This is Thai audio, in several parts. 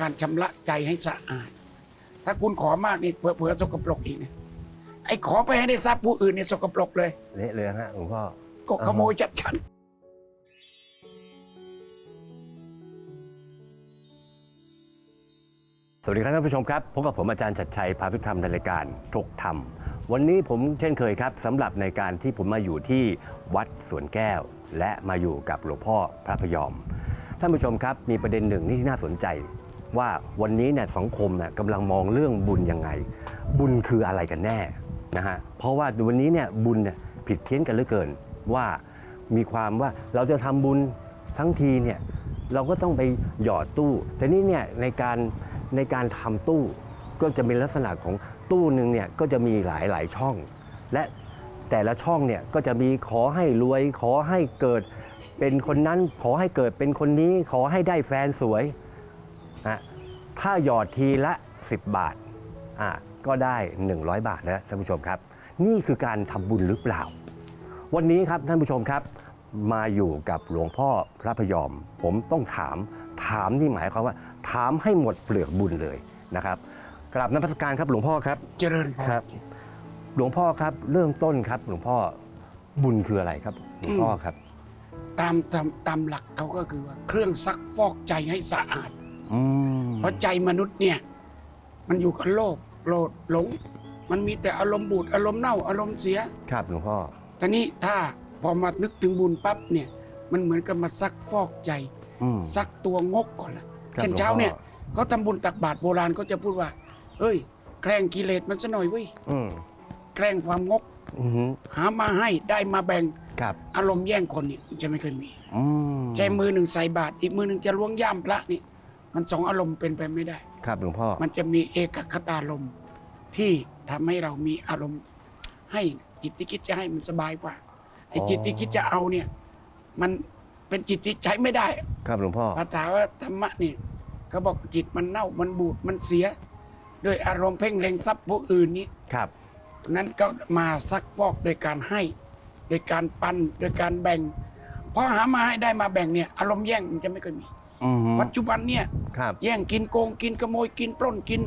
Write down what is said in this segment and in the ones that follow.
การชำระใจให้สะอาด ถ้าคุณขอมากนี่เผื่อๆสกปรกอีกนะไอ้ขอไปให้ได้ทรัพย์ผู้อื่นเนี่ยสกปรกเลยเละเลยฮะหลวงพ่อก็ขโมยจัดฉันสวัสดีครับท่านผู้ชมครับพบกับผมอาจารย์ชัดชัยพาทุกธรรมในรายการถกธรรม วันนี้ผมเช่นเคยครับสำหรับในการที่ผมมาอยู่ที่วัดสวนแก้ว และมาอยู่กับหลวงพ่อพระพยอม ท่านผู้ชมครับมีประเด็นหนึ่งที่น่าสนใจ ว่าวันนี้เนี่ยสังคมเนี่ยกำลังมองเรื่องบุญยังไง บุญคืออะไรกันแน่นะฮะเพราะว่าวันนี้เนี่ยบุญเนี่ยผิดเพี้ยนกันเหลือเกินว่ามีความว่าเราจะทำบุญทั้งทีเนี่ยเราก็ต้องไปหยอดตู้ แต่นี่เนี่ยในการในการทำตู้ก็จะมีลักษณะของตู้หนึ่งเนี่ยก็จะมีหลายหลายช่อง และแต่ละช่องเนี่ยก็จะมีขอให้รวยขอให้เกิดเป็นคนนั้นขอให้เกิดเป็นคนนี้ขอให้ได้แฟนสวย นะถ้าหยอดทีละ 10 บาทอะก็ได้ 100 บาทนะท่านผู้ชมครับ นี่คือการทำบุญหรือเปล่า วันนี้ครับท่านผู้ชมครับ มาอยู่กับหลวงพ่อพระพยอม ผมต้องถามถามนี่หมายความว่า ถามให้หมดเปลือกบุญเลยนะครับกราบนมัสการครับหลวงพ่อครับ เจริญพครับ หลวงพ่อครับเริ่มต้นครับ หลวงพ่อบุญคืออะไรครับ หลวงพ่อครับ ตามตามตามหลักเขาก็คือว่าเครื่องซักฟอกใจให้สะอาด อืมเพราะใจมนุษย์เนี่ย มันอยู่กับโลภโกรธหลง มันมีแต่อารมณ์บูดอารมณ์เน่าอารมณ์เสียครับหลวงพ่อตอนนี้ถ้าพอมานึกถึงบุญปั๊บเนี่ย มันเหมือนกับมาซักฟอกใจ อืม ซักตัวงกก่อนละครับเช่นหลวงพ่อเช้าเนี่ยเขาทำบุญตักบาตรโบราณเขาจะพูดว่า เอ้ย แกล้งกิเลสมันซะหน่อยเว้ยอืมแกล้งความงก อืมหามาให้ได้มาแบ่งครับอารมณ์แย่งคนนี่มันจะไม่เคยมี อืมใช้มือหนึ่งใส่บาตรอีกมือหนึ่งจะล้วงย่ามพระนี่ มันสองอารมณ์เป็นไปไม่ได้ ครับหลวงพ่อ มันจะมีเอกคตารมณ์ที่ทำให้เรามีอารมณ์ ให้จิตที่คิดจะให้มันสบายกว่าไอ้จิตที่คิดจะเอาเนี่ย มันเป็นจิตที่ใช้ไม่ได้ ครับหลวงพ่อ ภาษาว่าธรรมะนี่เขาบอกจิตมันเน่ามันบูดมันเสียด้วยอารมณ์เพ่งเล็งทรัพย์ผู้อื่นนี้ครับ นั้นก็มาซักฟอกโดยการให้ โดยการปันโดยการแบ่งพอหามาให้ได้มาแบ่งเนี่ย อารมณ์แย่งมันจะไม่เคยมี อืมปัจจุบันเนี่ย ครับ แย่งกินโกงกินขโมยกินปล้นกิน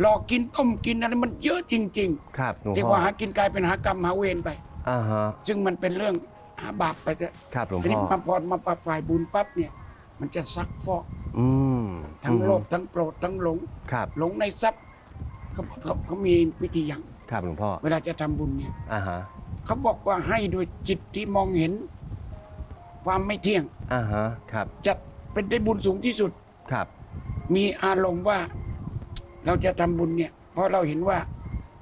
หลอกกินต้มกินอะไรมันเยอะจริงครับหลวงๆที่พ่อว่าหากินกลายเป็นหากรรมหาเวรไป อ่าฮะซึ่งมันเป็นเรื่องหาบาปไปเถอะครับหลวงทีนี้พ่อมาพอมาปรับฝ่ายบุญปั๊บเนี่ย มันจะซักฟอกอืมทั้งโลภอืมทั้งโกรธทั้งหลง ครับหลงในทรัพย์เขาเขาเขามีวิธีอย่างครับหลวงพ่อเวลาจะทำบุญเนี่ยอ่าฮะเขาบอกว่าให้โดยจิตที่มองเห็น ความไม่เที่ยง อ่าฮะครับจะ เป็นได้บุญสูงที่สุด ครับ มีอารมณ์ว่าเราจะทำบุญเนี่ย เพราะเราเห็นว่า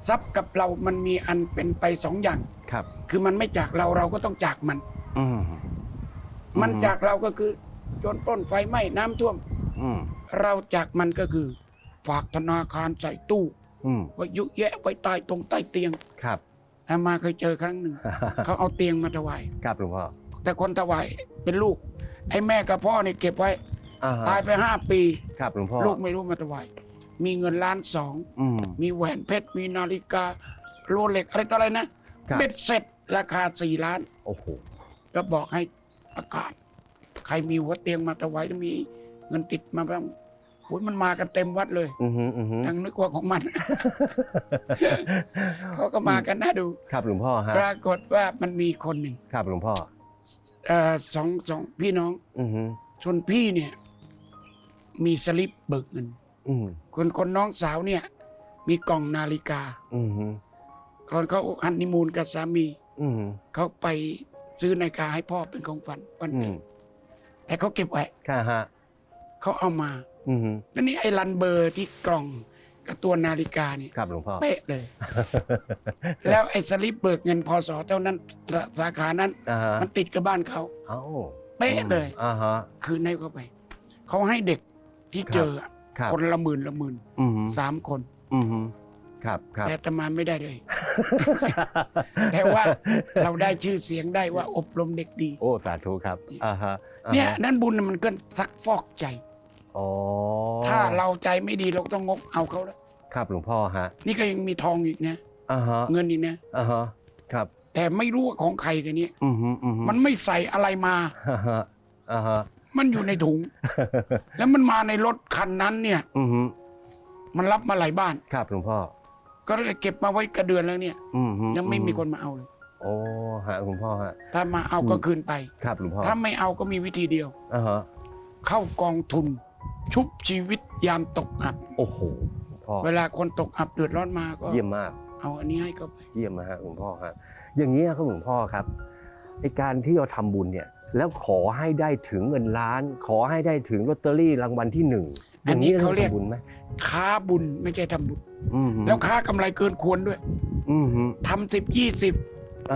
ทรัพย์กับเรามันมีอันเป็นไปสองอย่าง ครับ คือมันไม่จากเราเราก็ต้องจากมัน อืมมันจากเราก็คือโจนปล้นไฟไหม้น้ำท่วม อืม เราจากมันก็คือ ฝากธนาคารใส่ตู้อืม ไว้ยุแยะไว้ใต้ตรงใต้เตียงครับ อามาเคยเจอครั้งหนึ่ง เขาเอาเตียงมาถวาย ครับหลวงพ่อ แต่คนถวายเป็นลูก ไอ้แม่กับพ่อเนี่ยเก็บไว้ อ่าฮะตายไปห้าปี ครับหลวงพ่อลูกไม่รู้มาถวายมีเงินล้านสอง อืม มีแหวนเพชร มีนาฬิกาโรเล็กอะไรต่ออะไรนะครับ เบ็ดเสร็จราคาสี่ล้าน โอ้โหก็บอกให้ประกาศ ใครมีหัวเตียงมาถวายต้องมีเงินติดมาบ้างโอ้ยมันมากันเต็มวัดเลยอือฮึอือฮึทั้งนึกว่าของมัน เขาก็มากันน่าดู ครับหลวงพ่อฮะปรากฏว่ามันมีคนหนึ่ง ครับหลวงพ่อ เอ่อสองสองพี่น้องอือฮึส่วนพี่เนี่ย มีสลิปเบิกเงิน อืมคนคนน้องสาวเนี่ย มีกล่องนาฬิกาอือฮึก่อนเขาฮันนีมูนกับสามี อืมเขาไปซื้อนาฬิกาให้พ่อเป็นของขวัญวันอืเกิมดแต่เขาเก็บไว้ค่ะฮะเขาเอามาอือฮึแล้วนี่ไอ้รันเบอร์ที่กล่อง กับตัวนาฬิกาเนี่ยครับหลวงพ่อ เป๊ะเลย แล้วไอ้สลิปเบิกเงินพศเท่านั้นสาขานั้น อ่าฮะมันติดกับบ้านเขา เอ้าเป๊ะเลย อ่าฮะ คืนให้เขาไป เขาให้เด็กที่ครับเจออะครับ คนละหมื่นละหมื่นอืมสามคน อืมครับครับ แต่อาตมาไม่ได้เลย แต่ว่าเราได้ชื่อเสียงได้ว่าอบรมเด็กดี โอ้ สาธุครับอ่าฮะอ่าฮะเนี่ยนั่นบุญน่ะมันก็ซักฟอกใจ อ๋อถ้าเราใจไม่ดีเราก็ต้องงกเอาเขาแล้วครับหลวงพ่อฮะนี่ก็ยังมีทองอีกนะอ่าฮะเงินอีกนะอ่าฮะครับแต่ไม่รู้ว่าของใครแต่นี้อืมฮึอืมฮึมันไม่ใส่อะไรมาอ่าฮะอ่าฮะมันอยู่ในถุง แล้วมันมาในรถคันนั้นเนี่ย อืมฮึมันรับมาหลายบ้าน ครับหลวงพ่อ ก็เลยเก็บมาไว้กระเดือนแล้วเนี่ย อืมฮึยังไม่มีคนมาเอาเลย โอ้ฮะหลวงพ่อฮะถ้ามาเอาก็คืนไป ครับหลวงพ่อถ้าไม่เอาก็มีวิธีเดียวอ่าฮะเข้ากองทุน ชุบชีวิตยามตกอับ โอ้โหหลวงพ่อเวลาคนตกอับเดือดร้อนมาก็ เยี่ยมมาก เอาอันนี้ให้เขาไป เยี่ยมนะฮะหลวงพ่อฮะอย่างนี้ยครับหลวงพ่อครับไอการที่เราทำบุญเนี่ย แล้วขอให้ได้ถึงเงินล้าน ขอให้ได้ถึงลอตเตอรี่รางวัลที่หนึ่งอันนี้เขาเรียกทำบุญไหมค้าบุญไม่ใช่ทำบุญ อืมฮึแล้วค้ากำไรเกินควรด้วยอืมฮึทำสิบยี่สิบ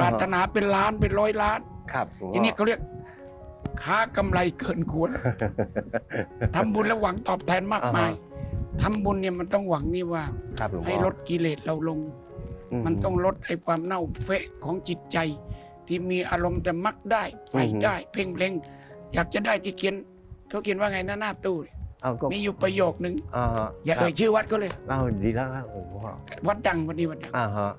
ปรารถนาเป็นล้านเป็นร้อยล้าน ครับหลวงพ่อันนี้เขาเรียก ค้ากำไรเกินควรทำบุญแล้วหวังตอบแทนมากมายทำบุญเนี่ยมันต้องหวังนี่ว่าครับหลวงพ่อให้ลดกิเลสเราลงอืมันต้องลดไอ้ความเน่าเฟะของจิตใจ ที่มีอารมณ์แต่มักได้ไฟได้ เพ่งเล็งอยากจะได้ที่เขียนเขาเขียนว่าไงนะหน้าตู้เนี่ยเอาก็มีอยู่ประโยคนึงอ่าฮะอย่าเอ่ยชื่อวัดก็เลยเอาดีแล้วครับหลวงพ่อวัดดังวันนี้วัดดังอ่าฮะ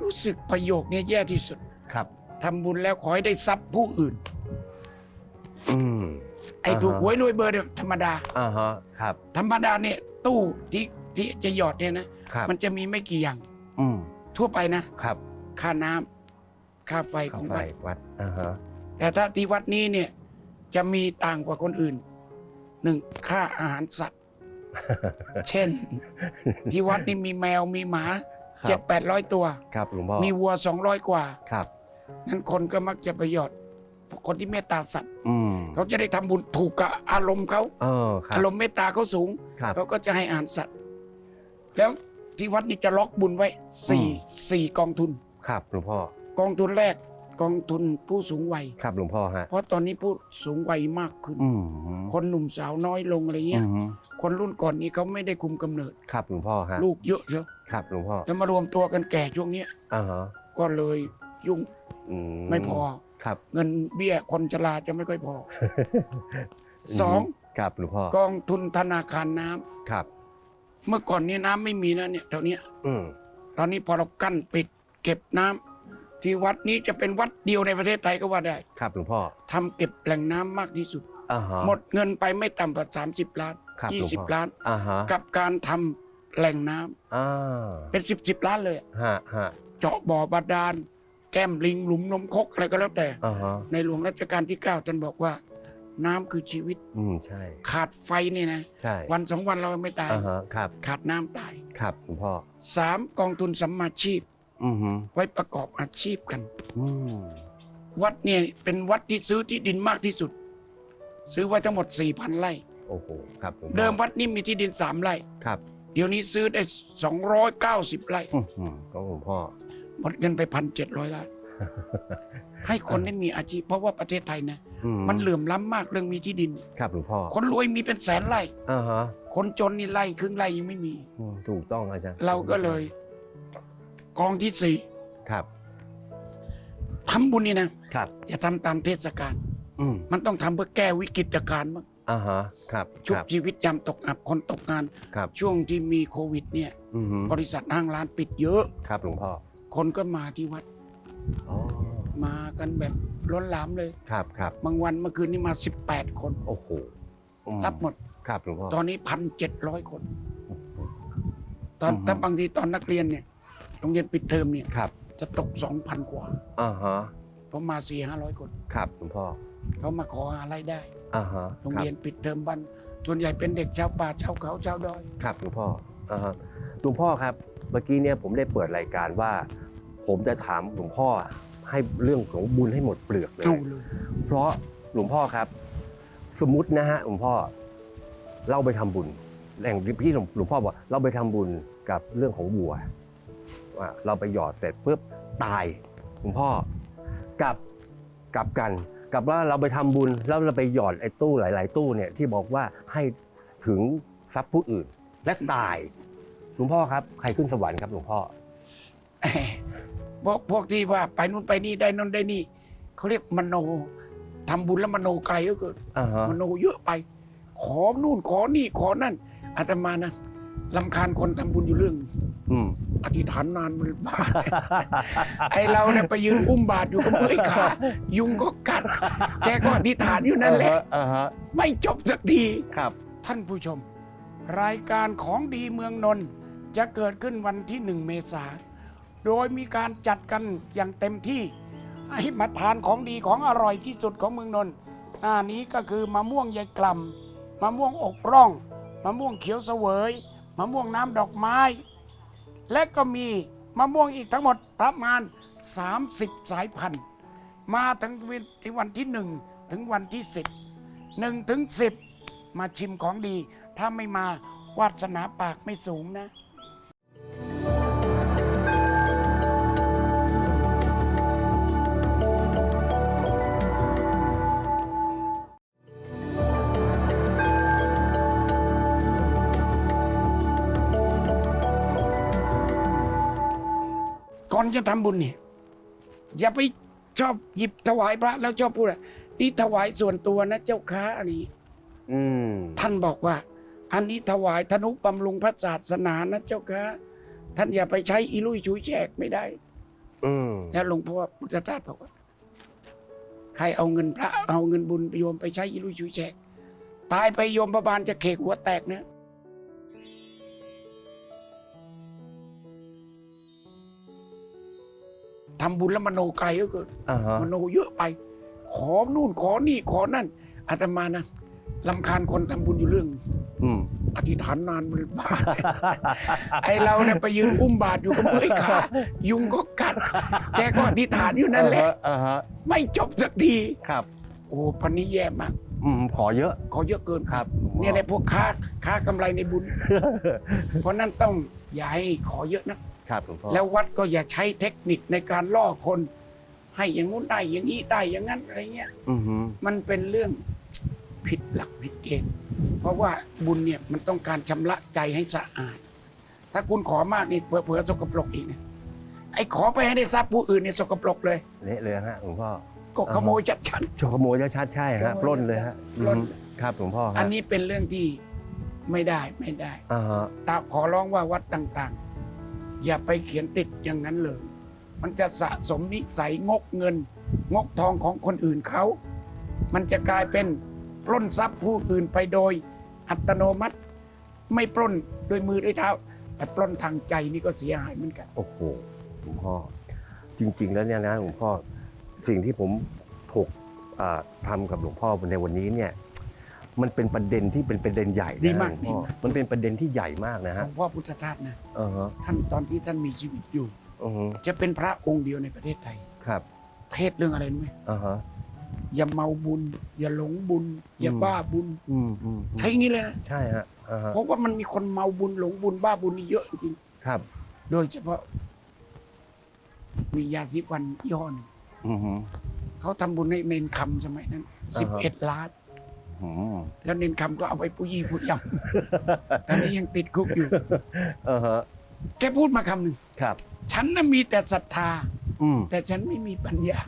รู้สึกประโยคเนี้แย่ที่สุดครับ ทำบุญแล้วขอให้ได้ทรัพย์ผู้อื่น อืมไอ้อ่าฮะถูกหวยรวยเบอร์เนี่ยธรรมดา อ่าฮะครับ ธรรมดาเนี่ยตู้ที่ที่จะหยอดเนี่ยนะครับมันจะมีไม่กี่อย่าง อืมทั่วไปนะครับค่าน้ำค่าไฟขข้าองไฟวัดวัดอ่าฮะแต่ถ้าที่วัดนี้เนี่ยจะมีต่างกว่าคนอื่นหนึ่งค่าอาหารสัตว์ เช่น ที่วัดนี่มีแมวมีหมาครับเจ็ดแปดร้อยตัว ครับหลวงพ่อมีวัวสองร้อยกว่า ครับ นั้นคนก็มักจะประโยชน์คนที่เมตตาสัตว์อืมเขาจะได้ทำบุญถูกกับอารมณ์เขา เออครับ อารมณ์เมตตาเขาสูง ครับ เขาก็จะให้อาหารสัตว์ แล้วที่วัดนี่จะล็อกบุญไว้สี่อืม สี่กองทุน ครับหลวงพ่อ กองทุนแรกกองทุนผู้สูงวัย ครับหลวงพ่อฮะ เพราะตอนนี้ผู้สูงวัยมากขึ้น อืมคนหนุ่มสาวน้อยลงอะไรเงี้ย อืมคนรุ่นก่อนนี้เขาไม่ได้คุมกำเนิด ครับหลวงพ่อฮะ ลูกเยอะเชียวครับหลวงพ่อแล้วมารวมตัวกันแก่ช่วงเนี้ยอ่าฮะก็เลย ยุ่งอืไม่พอครับ เงินเบี้ยคนชราจะไม่ค่อยพอสองครับหลวงพ่อกองทุนธนาคารน้ำครับ เมื่อก่อนนี้น้ำไม่มีนะเนี่ยเท่าเนี้ยอืมตอนนี้พอเรากั้นปิด เก็บน้ำที่วัดนี้จะเป็นวัดเดียวในประเทศไทยก็ว่าได้ ครับหลวงพ่อทำเก็บแหล่งน้ำมากที่สุดอ่าฮะหมดเงินไปไม่ต่ำกว่าสามสิบล้านครับยี่หลวงสิบพ่อล้านอ่าฮะกับการทำแหล่งน้ำอ่าเป็นสิบสิบล้านเลยอะฮะฮะเจาะบ่อบาดาล แก้มลิงหลุมนมคกอะไรก็แล้วแต่ อ่าฮะในหลวงรัชกาลที่เก้าท่านบอกว่า น้ำคือชีวิตอืมใช่ ขาดไฟนี่นะ ใช่วันสองวันเราไม่ตาย อ่าฮะครับ ขาดน้ำตายครับหลวงพ่อ สามกองทุนสัมมาชีพอือฮึไว้ประกอบอาชีพกัน อืมวัดเนี่ยเป็นวัดที่ซื้อที่ดินมากที่สุด ซื้อไว้ทั้งหมดสี่พันไร่ โอ้โหครับหลวงพ่อเดิมวัดนี้มีที่ดินสามไร่ ครับเดี๋ยวนี้ซื้อได้สองร้อยเก้าสิบไร่ อือหือก็หลวงพ่อ หมดเงินไปพันเจ็ดร้อยล้านให้คนได้มีอาชีพเพราะว่าประเทศไทยนะอืมันเหลื่อมล้ำมากเรื่องมีที่ดิน ครับหลวงพ่อ คนรวยมีเป็นแสนไร่อ่าฮะคนจนนี่ไร่ครึ่งไร่ยังไม่มีอืมถูกต้องอาจารย์เราก็เลย กองที่สี่ครับทำบุญนี่นะครับ อย่าทำตามเทศกาลอืมมันต้องทำเพื่อแก้วิกฤตการณ์บ้างอ่าฮะครับชุคบรับชีวิตยามตกอับคนตกงานครับช่วงที่มีโควิด เนี่ยอือฮึบริษัทห้างร้านปิดเยอะครับหลวงพ่อ คนก็มาที่วัดอ๋อมากันแบบล้นหลามเลย ครับครับบางวันเมื่อคืนนี้มา 18 คน โอ้โหอืมรับหมด ครับหลวงพ่อตอนนี้พันเจ็ดร้อยคน ตอนอือฮึถ้าบางทีตอนนักเรียนเนี่ยโรงเรียนปิดเทอมเนี่ยครับจะตกสองพันกว่าอ่าฮะเพราะมาสี่ห้าร้อยคน ครับหลวงพ่อเขามาขอหารายได้อ่าฮะโรงคบเรียนปิดเทอมบันส่วนใหญ่เป็นเด็กชาวป่าชาวเขาชาวดอย ครับหลวงพ่ออ่าฮะหลวงพ่อครับ เมื่อกี้เนี่ยผมได้เปิดรายการว่า ผมจะถามหลวงพ่อให้เรื่องของบุญให้หมดเปลือกเลยเอาเลยเพราะหลวงพ่อครับ สมมตินะฮะหลวงพ่อเราไปทำบุญแหล่งที่พี่หลวงหลวงพ่อบอกเราไปทำบุญกับเรื่องของวัวว่าเราไปหยอดเสร็จปุ๊บตายหลวงพ่อกับกลับกันกับว่าเราไปทำบุญแล้วเราไปหยอดไอ้ตู้หลาย ๆ ตู้เนี่ยที่บอกว่าให้ถึงทรัพย์ผู้อื่นและตายห ลวงพ่อครับใครขึ้นสวรรค์ครับหลวงพ่อเอ้ยพวกพวกที่ว่าไปนู่นไปนี่ได้นู่นได้นี่เขาเรียกมโนทำบุญแล้วมโนไกลก็เกินอ่าฮะมโนเยอะไป ขอนู่นขอนี่ขอนั่นอาตมานะลำคาญคนทำบุญอยู่เรื่อง อืม อธิษฐานนานมันบ้า ไอเราเนี่ยไปยืนอุ้มบาตรอยู่กับเมื่อยขายุงก็กัดแกก็อธิษฐานอยู่นั่นแหละ อ่าฮะไม่จบสักที ครับ ท่านผู้ชม รายการของดีเมืองนนท์ จะเกิดขึ้นวันที่หนึ่งเมษาโดยมีการจัดกันอย่างเต็มที่ให้มาทานของดีของอร่อยที่สุดของเมืองนนท์หน้านี้ก็คือมะม่วงยายกล่ำมะม่วงอกร่องมะม่วงเขียวเสวยมะม่วงน้ำดอกไม้ และก็มีมะม่วงอีกทั้งหมดประมาณ 30 สายพันธุ์ มาถึงวันที่ 1 ถึงวันที่ 10 1ถึง10 มาชิมของดี ถ้าไม่มาวาสนาปากไม่สูงนะ จะทำบุญเนี่ย อย่าไปชอบหยิบถวายพระแล้วชอบพูดอะนี่ถวายส่วนตัวนะเจ้าค้าอันนี้อืมท่านบอกว่า อันนี้ถวายธนุบำรุงพระศาสนานะเจ้าค่ะท่านอย่าไปใช้อีลุยชุยแจกไม่ได้อืมแล้วหลวงพ่อพุทธทาสบอกว่า ใครเอาเงินพระ เอาเงินบุญโยมไปใช้อีลุยชุยแจก ตายไปโยมประบาลจะเขกหัวแตกนะ ทำบุญแล้วมโนไกลก็เกินอ่าฮะมโนเยอะไป ขอนู่นขอนี่ขอนั่นอาตมานะลำคาญคนทำบุญอยู่เรื่อง อืม อธิษฐานนานมันบ้า ไอเราเนี่ยไปยืนอุ้มบาตรอยู่กับเมื่อยขายุงก็กัด แกก็อธิษฐานอยู่นั่นแหละอ่าฮะไม่จบสักที ครับ โอ้พันนี้แย่มาก อืม ขอเยอะขอเยอะเกิน ครับเนี่ยในพวกค้าค้ากำไรในบุญ เพราะนั้นต้องอย่าให้ขอเยอะนะ ครับหลวงพ่อแล้ววัดก็อย่าใช้เทคนิคในการล่อคน ให้อย่างงู้นได้อย่างนี้ได้อย่างนั้นอะไรเงี้ยอือหือมันเป็นเรื่องผิดหลักผิดเกณฑ์เพราะว่าบุญเนี่ยมันต้องการชำระใจให้สะอาด ถ้าคุณขอมากนี่เผื่อๆสกปรกอีกนะไอ้ขอไปให้ได้ทรัพย์ผู้อื่นเนี่ยสกปรกเลย เละเลยฮะหลวงพ่อ ก็ขโมยจัดฉัน โชว์ขโมยชัดๆใช่ฮะขโมยปล้นเลยฮะปล้น อือหือครับหลวงพ่อครับอันนี้เป็นเรื่องที่ไม่ได้ไม่ได้ อ่าฮะตาขอร้องว่าวัดต่างๆ อย่าไปเขียนติดอย่างนั้นเลย มันจะสะสมนิสัยงกเงิน งกทองของคนอื่นเขา มันจะกลายเป็นปล้นทรัพย์ผู้อื่นไปโดยอัตโนมัติ ไม่ปล้นโดยมือด้วยเท้า แต่ปล้นทางใจนี่ก็เสียหายเหมือนกัน โอ้โหหลวงพ่อ จริง ๆ แล้วเนี่ยนะหลวงพ่อสิ่งที่ผมถกทำกับหลวงพ่อในวันนี้เนี่ย มันเป็นประเด็นที่เป็นประเด็นใหญ่นะดีมากหลวงพ่อดีมาก มันเป็นประเด็นที่ใหญ่มากนะหลฮะวงพ่อพุทธทาสนะอ่าฮะท่านตอนที่ท่านมีชีวิตอยู่ อือฮึจะเป็นพระองค์เดียวในประเทศไทย ครับเทศเรื่องอะไรรู้ไหมอ่าฮะ อย่าเมาบุญ อย่าหลงบุญ อย่าอืม บ้าบุญอืมอืมอืมใช้อย่างนี้เลยนะใช่ฮะอ่าฮะเพราะว่ามันมีคนเมาบุญหลงบุญบ้าบุญนี่เยอะจริงครับ ๆโดยเฉพาะ มียาสีฟันยี่ห้อหนึงอือฮึ เขาทำบุญให้เนนคำสมัยนั้นสิบอ่าเอ็ดฮะล้านอืม แล้วเนนคำก็เอาไปปุยี่ปุยำ ตอนนี้ยังติดคุกอยู่อ่าฮะแกพูดมาคำหนึ่งครับ ฉันน่ะมีแต่ศรัทธา อืมแต่ฉันไม่มีปัญญา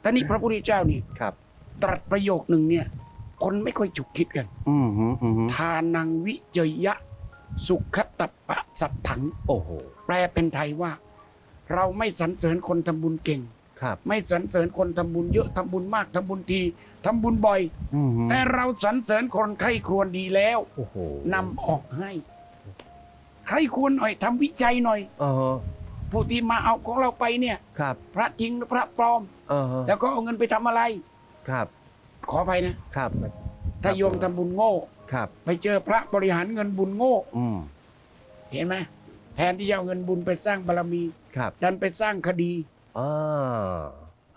แต่นี่พระพุทธเจ้านี่ครับ ตรัสประโยคหนึ่งเนี่ย คนไม่ค่อยฉุกคิดกัน อืมฮึอืมฮึทานังวิเจยะ สุขตปะสัตถัง โอ้โหแปลเป็นไทยว่า เราไม่สรรเสริญคนทำบุญเก่ง ครับ ไม่สรรเสริญคนทำบุญเยอะทำบุญมากทำบุญที ทำบุญบ่อย อืมฮึแต่เราสรรเสริญคนใครครวรดีแล้วโอ้โหนำออกให้ใครควรหน่อยทำวิจัยหน่อยอ่าฮะผู้ที่มาเอาของเราไปเนี่ย ครับพระจริงหรือพระปลอมอ่าฮะแล้วก็เอาเงินไปทำอะไร ครับขออภัยนะครับถ้าโยมทำบุญโง่ ครับ ไปเจอพระบริหารเงินบุญโง่ อืมเห็นไหมแทนที่จะเอาเงินบุญไปสร้างบารมี ครับดันไปสร้างคดี อ่า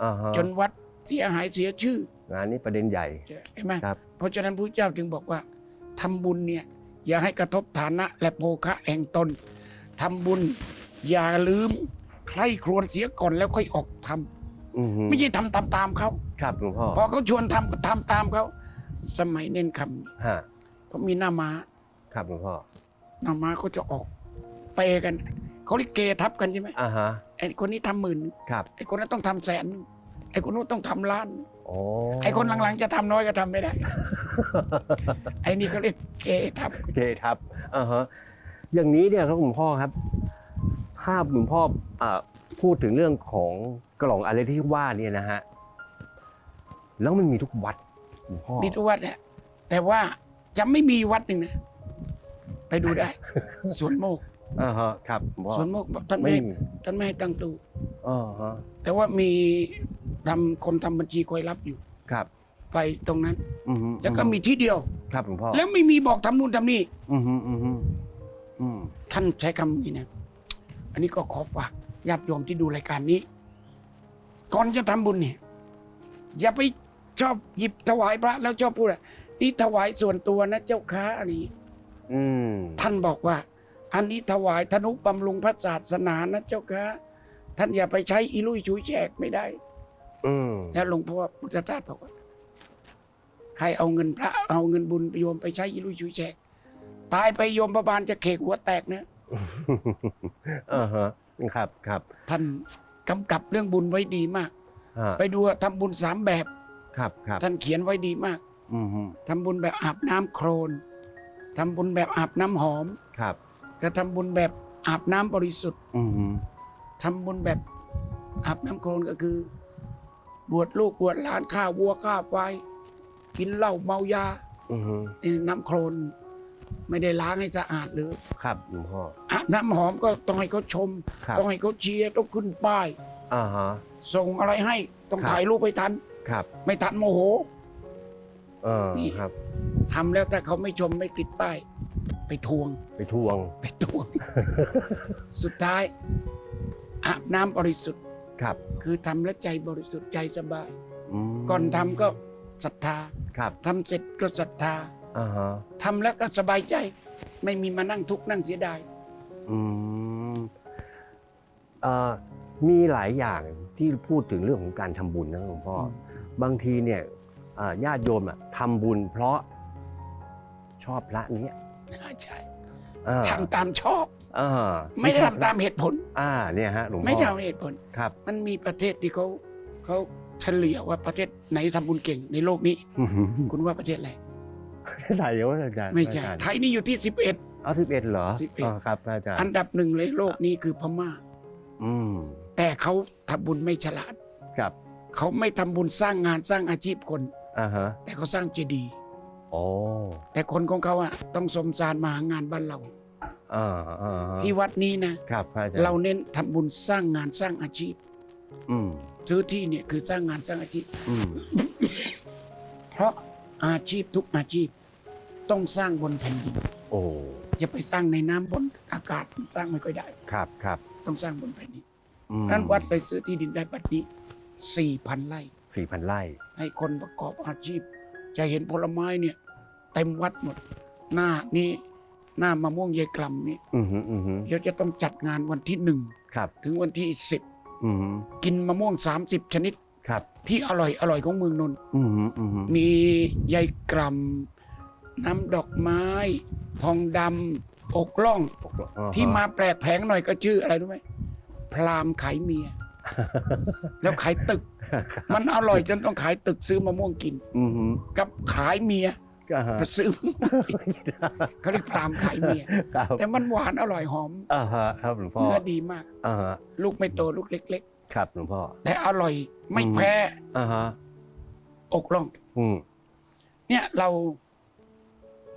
อ่าฮะจนวัดเสียหายเสียชื่อ งานนี้ประเด็นใหญ่เห็นไหมครับเพราะฉะนั้นพระเจ้าจึงบอกว่าทำบุญเนี่ยอย่าให้กระทบฐานะและโภคะแห่งตนทำบุญอย่าลืมใคร่ครวญเสียก่อนแล้วค่อยออกทำอือฮึไม่ใช่ทำตามตามๆเขาครับหลวงพ่อพอเขาชวนทำก็ทำตามเขาสมัยเน้นคฮะำเขามีหน้าม้า ครับหลวงพ่อหน้าม้าเขาจะออกเปกันเขาเรียกเกทับกันใช่ไหมอ่าฮะไอ้คนนี้ทำหมื่นครับไอ้คนนั้นต้องทำแสนไอ้คนนู้นต้องทำล้านโอ้ ไอ้คนหลังๆจะทำน้อยก็ทำไม่ได้ ไอ้นี่เขาเรียกเกทับโอเคครับอ่าฮะอย่างนี้เนี่ยครับหลวงพ่อครับ ถ้าหลวงพ่ออ่าพูดถึงเรื่องของกล่องอะไรที่ว่าเนี่ยนะฮะแล้วมันมีทุกวัดหลวงพ่อมีทุกวัดแหละแต่ว่าจะไม่มีวัดหนึ่งนะไปดูได้สวนโมกอ่าฮะครับหลวงพ่อสวนโมกท่านไม่ไม่ให้มีท่านไม่ให้ตั้งตู้ อ่าฮะแต่ว่ามีทำคนทำบัญชีคอยรับอยู่ ครับไปตรงนั้น อือฮึแล้วก็มีที่เดียว ครับหลวงพ่อแล้วไม่มีบอกทำนู่นทำนี่ อือฮึอือฮึอืมท่านใช้คำนี้นะ อันนี้ก็ขอฝากญาติโยมที่ดูรายการนี้ ก่อนจะทำบุญเนี่ย อย่าไปชอบหยิบถวายพระ แล้วชอบพูดอะนี่ถวายส่วนตัวนะเจ้าค้าอันนี้ อืมท่านบอกว่า อันนี้ถวายธนุบำรุงพระศาสนานะเจ้าค้า ท่านอย่าไปใช้อีลุยชุยแจกไม่ได้ อืมแล้วหลวงพ่อพุทธทาสบอกว่าใครเอาเงินพระเอาเงินบุญโยมไปใช้อีลุยชุยแจก ตายไปโยมประบาลจะเขกหัวแตกนะอ่าฮะครับครับ ท่านกำกับเรื่องบุญไว้ดีมากฮะไปดูอะทำบุญสามแบบ ครับครับท่านเขียนไว้ดีมากอือฮึทำบุญแบบอาบน้ำโครนทำบุญแบบอาบน้ำหอม ครับก็ทำบุญแบบอาบน้ำบริสุทธิ์ อือฮึ ทำบุญแบบอาบน้ำโครนก็คือ บวชลูกบวชหลานฆ่าวัวฆ่าควายกินเหล้าเมายาอือฮึนี่น้ำโครนไม่ได้ล้างให้สะอาดหรือครับหลวงพ่ออาบน้ำหอมก็ต้องให้เขาชมครับต้องให้เขาเชียร์ต้องขึ้นป้ายอ่าฮะส่งอะไรให้ต้องครับถ่ายรูปไปทันครับ ไม่ทันโมโห เออนี่ครับทำแล้วถ้าเขาไม่ชมไม่ติดป้ายไปทวง ไปทวง ไปทวง สุดท้าย อาบน้ำบริสุทธิ์ครับคือทำแล้วใจบริสุทธิ์ใจสบาย มก่อนทำก็ศรัทธาครับทำเสร็จก็ศรัทธาอ่าฮะทำแล้วก็สบายใจ ไม่มีมานั่งทุกข์นั่งเสียดาย อืมเอ่อมีหลายอย่างที่พูดถึงเรื่องของการทำบุญนะหลวงพ่ออม บางทีเนี่ยอ่าญาติโยมอะทำบุญเพราะชอบพระเนี้ยอ่าใช่อ่าทำตามชอบ อ่าไม่ได้ชอบทำตามเหตุผล อ่าเนี่ยฮะหลวงพ่อไม่ได้ทำเหตุผลครับ มันมีประเทศที่เขาเขาเฉลี่ยว่าประเทศไหนทำบุญเก่งในโลกนี้ คุณว่าประเทศอะไรไหนวะอาจารย์ไม่ใช่อาจารย์ไทยนี่อยู่ที่11เอาสิบเอ็ดเหรอ11อ๋อครับอาจารย์อันดับหนึ่งเลยโลกนี้คือพม่า อืมแต่เขาทำบุญไม่ฉลาดครับเขาไม่ทำบุญสร้างงานสร้างอาชีพคนอ่าฮะแต่เขาสร้างเจดีย์โอ้แต่คนของเขาอะต้องสมสารมาหางานบ้านเราอ่าอ่าฮะ ที่วัดนี้นะครับพระอาจารย์เราเน้นทำบุญสร้างงานสร้างอาชีพ อืมซื้อที่เนี่ยคือสร้างงานสร้างอาชีพอืมเพราะอาชีพทุกอาชีพ ต้องสร้างบนแผ่นดินโอ้จะไปสร้างในน้ำบนอากาศสร้างไม่ค่อยได้ ครับครับต้องสร้างบนแผ่นดินอืมนั้นวัดไปซื้อที่ดินได้บัดนี้สี่พันไร่สี่พันไร่ ให้คนประกอบอาชีพ จะเห็นผลไม้เนี่ย เต็มวัดหมด หน้านี่ หน้ามะม่วงยายกลำนี่อืมฮึอืมฮึเดี๋ยวจะต้องจัดงานวันที่หนึ่งครับถึงวันที่สิบอืมฮึกินมะม่วง 30 ชนิดครับ ที่อร่อยอร่อยของเมืองนนท์อืมฮึอืมฮึมียายกลำน้ำดอกไม้ ทองดำอกล่องอ่ฮะที่มาแปลกแผงหน่อยก็ชื่ออะไรรู้ไหมพรามขายเมีย แล้วขายตึก มันอร่อยจนต้องขายตึกซื้อมะม่วงกิน อืมฮึกับขายเมีย อ่าฮะก็ซื้อมะม่วงกินเขาเรียกพรามขายเมีย ครับแต่มันหวานอร่อยหอมอ่าฮะครับหลวงพ่อเนื้อดีมาก อ่าฮะลูกไม่โตลูกเล็ก ครับหลวงพ่อๆ แต่อร่อยไม่อืมแพ้อ่าฮะอกล่อง อืมเนี่ยเรา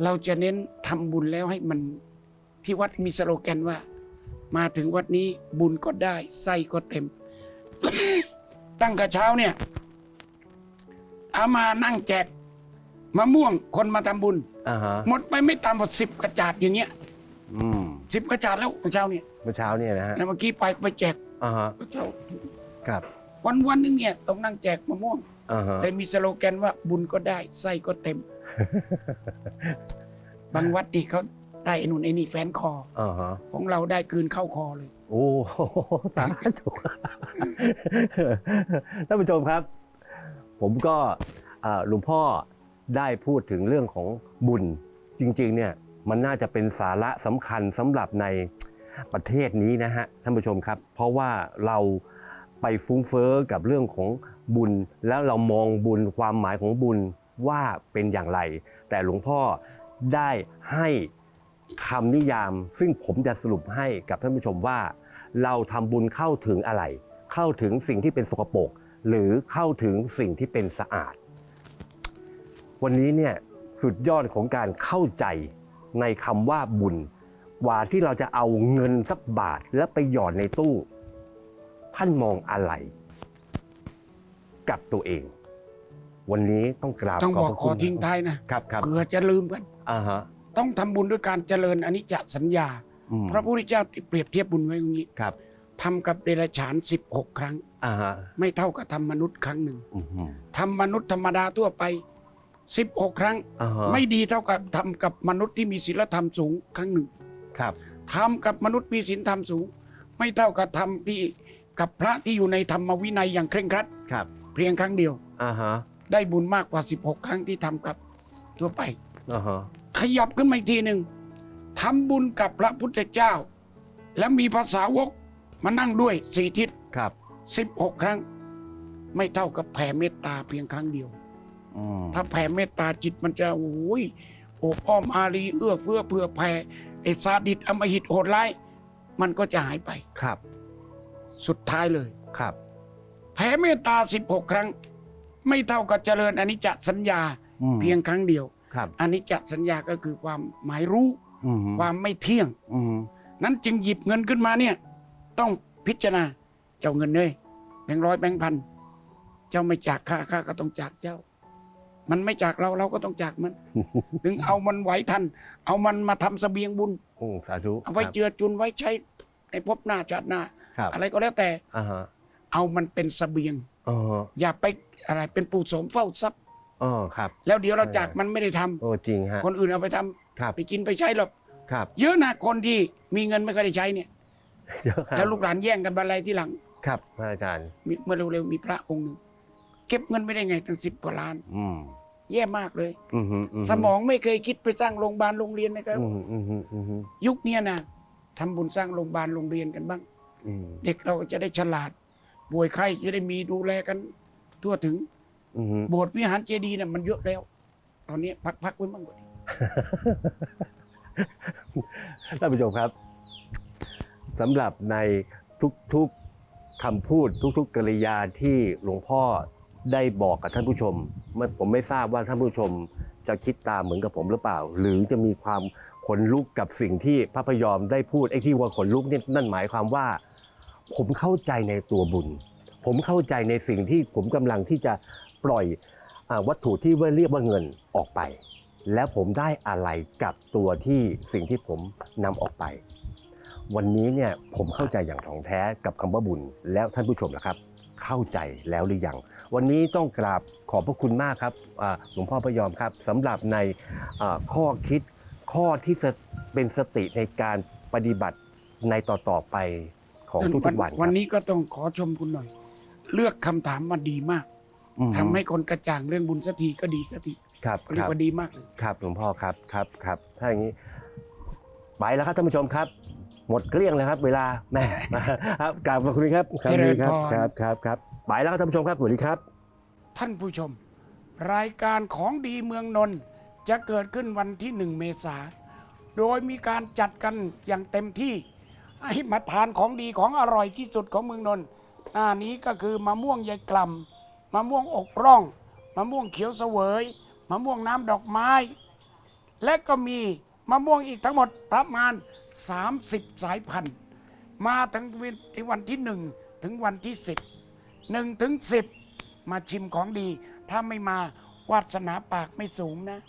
เราจะเน้นทำบุญแล้วให้มันที่วัดมีสโลแกนว่า มาถึงวัดนี้บุญก็ได้ไส้ก็เต็ม ตั้งกระเช้าเนี่ยเอามานั่งแจก มะม่วงคนมาทำบุญอ่าฮะหมดไปไม่ต่ำกว่าสิบกระจาดอย่างเงี้ยอืมสิบกระจาดแล้วกระเช้าเนี่ยเมื่อเช้าเนี่ยนะฮะแล้วเมื่อกี้ไปไปแจกอ่าฮะกระเช้าครับวันวันๆหนึงเนี่ยต้องนั่งแจกมะม่วงอ่าฮะเลยมีสโลแกนว่าบุญก็ได้ไส้ก็เต็ม บางวัดนี่เขาได้ไอ้นุ่นไอ้นี่แฟนคอ อ่าฮะของเราได้คืนเข้าคอเลย โอ้โหสาธุท่านผู้ชมครับ ผมก็อ่าหลวงพ่อ ได้พูดถึงเรื่องของบุญ จริงๆเนี่ยมันน่าจะเป็นสาระสำคัญสำหรับในประเทศนี้นะฮะท่านผู้ชมครับ เพราะว่าเราไปฟุ้งเฟ้อกับเรื่องของบุญ แล้วเรามองบุญความหมายของบุญว่าเป็นอย่างไร แต่หลวงพ่อได้ให้คำนิยาม ซึ่งผมจะสรุปให้กับท่านผู้ชมว่า เราทำบุญเข้าถึงอะไร เข้าถึงสิ่งที่เป็นสกปรกหรือเข้าถึงสิ่งที่เป็นสะอาด วันนี้เนี่ยสุดยอดของการเข้าใจในคำว่าบุญกว่าที่เราจะเอาเงินสักบาทแล้วไปหยอดในตู้ ท่านมองอะไร กับตัวเอง วันนี้ต้องกราบต้องขอบบอกพระขคุอณทิ้งท้ายนะครับครับเผื่อจะลืมกัน อ่าฮะต้องทำบุญด้วยการเจริญอนิจจสัญญา อืมพระพุทธเจ้าเปรียบเทียบบุญไว้อย่างนี้ครับทำกับเดรัจฉาน 16 ครั้ง อ่าฮะไม่เท่ากับทำมนุษย์ครั้งหนึ่งอืมทำมนุษย์ธรรมดาทั่วไป 16 ครั้ง อ่าฮะไม่ดีเท่ากับทำกับมนุษย์ที่มีศีลธรรมสูงครั้งหนึ่งครับทำกับมนุษย์มีศีลธรรมสูง ไม่เท่ากับทำที่กับพระที่อยู่ในธรรมวินัยอย่างเคร่งครัดครับเพียงครั้งเดียว อ่าฮะได้บุญมากกว่า 16 ครั้งที่ทำกับทั่วไป อ่าฮะขยับขึ้นมาอีกทีหนึ่งทำบุญกับพระพุทธเจ้า และมีภาษาวกมานั่งด้วยสี่ทิศครับสิบหกครั้ง ไม่เท่ากับแผ่เมตตาเพียงครั้งเดียว อืมถ้าแผ่เมตตาจิตมันจะโอ้ยโอบอ้อมอารีเอื้อเฟื้อเผื่อแผ่ไอ้ซาดิสอำมหิตโหดร้ายมันก็จะหายไปครับสุดท้ายเลย ครับ แผ่เมตตาสิบหกครั้ง ไม่เท่ากับเจริญอนิจจสัญญาอืมเพียงครั้งเดียวครับอนิจจสัญญาก็คือความหมายรู้อืมความไม่เที่ยง อืมนั้นจึงหยิบเงินขึ้นมาเนี่ย ต้องพิจารณาเจ้าเงินเลยแบงค์ร้อยแบงค์พันเจ้าไม่จากข้าข้าก็ต้องจากเจ้า มันไม่จากเราเราก็ต้องจากมัน ถึงเอามันไหวทัน เอามันมาทำเสบียงบุญโอ้สาธุเอาไว้เจือจุนไว้ใช้ในภพหน้าชาติหน้าครับอะไรก็แล้วแต่อ่าฮะเอามันเป็นเสบียงอ๋ออย่าไปอะไรเป็นปู่โสมเฝ้าทรัพย์อ๋อครับ แล้วเดี๋ยวเราจากมันไม่ได้ทำโอ้จริงฮะคนอื่นเอาไปทำครับไปกินไปใช้หรอกครับ เยอะนะคนที่มีเงินไม่เคอยได้ใช้เนี่ยเยอะครับแล้วลูกหลานแย่งกันบรรลัยที่หลัง ครับพระอาจารย์มีเมื่อเร็วๆมีพระองค์หนึ่งเก็บเงินไม่ได้ไงตั้งสิบกว่าล้าน อืม แย่มากเลย อืมฮึฮึสมองไม่เคยคิดไปสร้างโรงพยาบาลโรงเรียนนะครับ อืมอืมฮึอืมฮึยุคเนี้ยนะทำบุญสร้างโรงพยาบาลโรงเรียนกันบ้าง อืมเด็กเราจะได้ฉลาด ป่วยไข้จะได้มีดูแลกัน ทั่วถึงอืมฮึโบสถ์วิหารเจดีย์น่ะมันเยอะแล้ว ตอนนี้พักๆไว้บ้างก่อนท่านผู้ชมครับสำหรับในทุกๆคำพูดทุกๆกริยาที่หลวงพ่อ ได้บอกกับท่านผู้ชมม่ผมไม่ทราบว่าท่านผู้ชมจะคิดตามเหมือนกับผมหรือเปล่า หรือจะมีความขนลุกกับสิ่งที่พระพยอมได้พูดไอ้ที่ว่าขนลุกนี่นั่นหมายความว่า ผมเข้าใจในตัวบุญ ผมเข้าใจในสิ่งที่ผมกำลังที่จะปล่อยอวัตถุที่ว่าเรียกว่าเงินออกไป แล้วผมได้อะไรกับตัวที่สิ่งที่ผมนำออกไป วันนี้เนี่ยผมเข้าใจอย่างถ่องแท้กับคำว่าบุญแล้วท่านผู้ชมล่ะครับ เข้าใจแล้วหรือยัง วันนี้ต้องกราบขอบพระคุณมากครับอ่าหลวงพ่อพยอมครับสำหรับในอ่าข้อคิดข้อที่จะเป็นสติในการปฏิบัติในต่อๆไปของทุกๆวันครับวันนี้ก็ต้องขอชมคุณหน่อย เลือกคำถามมาดีมากอืมทำให้คนกระจ่างเรื่องบุญสักทีก็ดีสักทีครับเรีคยรักบว่าดีมากเลยครับหลวงพ่อครับครับครับถ้าอย่างนี้ไปแล้วครับท่านผู้ชมครับ หมดเกลี้ยงแล้วครับ เวลาแหม่ครับกราบขอบคุณครับครับเจริญครับพรครับครับครับ ไปแล้วครับท่านผู้ชมครับสวัสดีครับ ท่านผู้ชม รายการของดีเมืองนนท์จะเกิดขึ้นวันที่หนึ่งเมษาโดยมีการจัดกันอย่างเต็มที่ ให้มาทานของดีของอร่อยที่สุดของเมืองนนท์หน้านี้ก็คือมะม่วงยายกล่ำมะม่วงอกร่องมะม่วงเขียวเสวยมะม่วงน้ำดอกไม้ และก็มีมะม่วงอีกทั้งหมดประมาณ 30 สายพันธุ์ มาถึงวันที่ 1 ถึงวันที่ 10 1ถึง10 มาชิมของดี ถ้าไม่มาวาสนาปากไม่สูงนะ